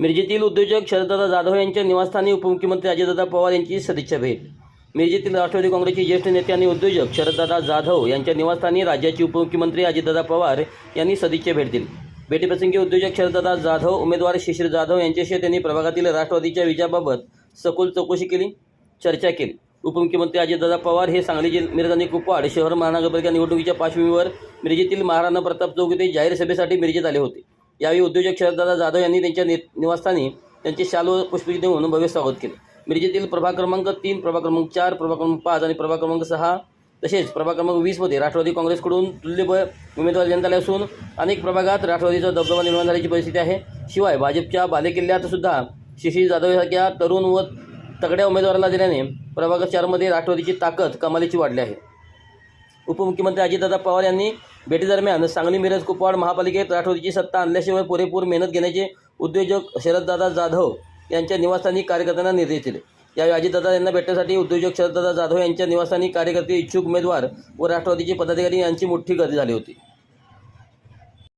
मिरजेतील उद्योजक शरददादा जाधव यांच्या निवासस्थानी उपमुख्यमंत्री अजितदादा पवार यांची सदिच्छा भेट. मिरजेतील राष्ट्रवादी काँग्रेसचे ज्येष्ठ नेते आणि उद्योजक शरददादा जाधव यांच्या निवासस्थानी राज्याचे उपमुख्यमंत्री अजितदादा पवार यांनी सदिच्छा भेट दिली. भेटीप्रसंगी उद्योजक शरददादा जाधव उमेदवार शिशिर जाधव यांच्याशी त्यांनी प्रभागातील राष्ट्रवादीच्या विजयाबाबत सखोल चौकशी केली चर्चा केली. उपमुख्यमंत्री अजितदादा पवार हे सांगली जिल्हा मिरज आणि कुपवाड शहर महानगरपालिका निवडणुकीच्या पार्श्वभूमीवर मिरजेतील महाराणा प्रताप चौक येथे जाहीर सभेसाठी मिरजेत आले होते. यावेळी उद्योजक शरददादा जाधव यांनी त्यांच्या ने निवासस्थानी त्यांचे शालू व पुष्पी देऊन भव्य स्वागत केले. मिरजेतील प्रभाग क्रमांक तीन प्रभाग क्रमांक चार प्रभाग क्रमांक पाच आणि प्रभाग क्रमांक सहा तसेच प्रभाग क्रमांक वीसमध्ये राष्ट्रवादी काँग्रेसकडून तुल्यबळ उमेदवार देण्यात आले असून अनेक प्रभागात राष्ट्रवादीचा दबदबा निर्माण झाल्याची परिस्थिती आहे. शिवाय भाजपच्या बालेकिल्ल्यात सुद्धा शिशिर जाधव यासारख्या तरुण व तगड्या उमेदवाराला दिल्याने प्रभाग चारमध्ये राष्ट्रवादीची ताकद कमालीची वाढली आहे. उपमुख्यमंत्री अजितदादा पवार यांनी भेटीदरम्यान सांगली मिरज कुपवाड महापालिकेत राष्ट्रवादीची सत्ता आणल्याशिवाय पुरेपूर मेहनत घेण्याचे उद्योजक शरददादा जाधव यांच्या निवासस्थानी कार्यकर्त्यांना निर्देश दिले. यावेळी अजितदादा यांना भेटण्यासाठी उद्योजक शरददादा जाधव यांच्या निवासस्थानी कार्यकर्ते इच्छुक उमेदवार व राष्ट्रवादीचे पदाधिकारी यांची मोठी गर्दी झाली होती.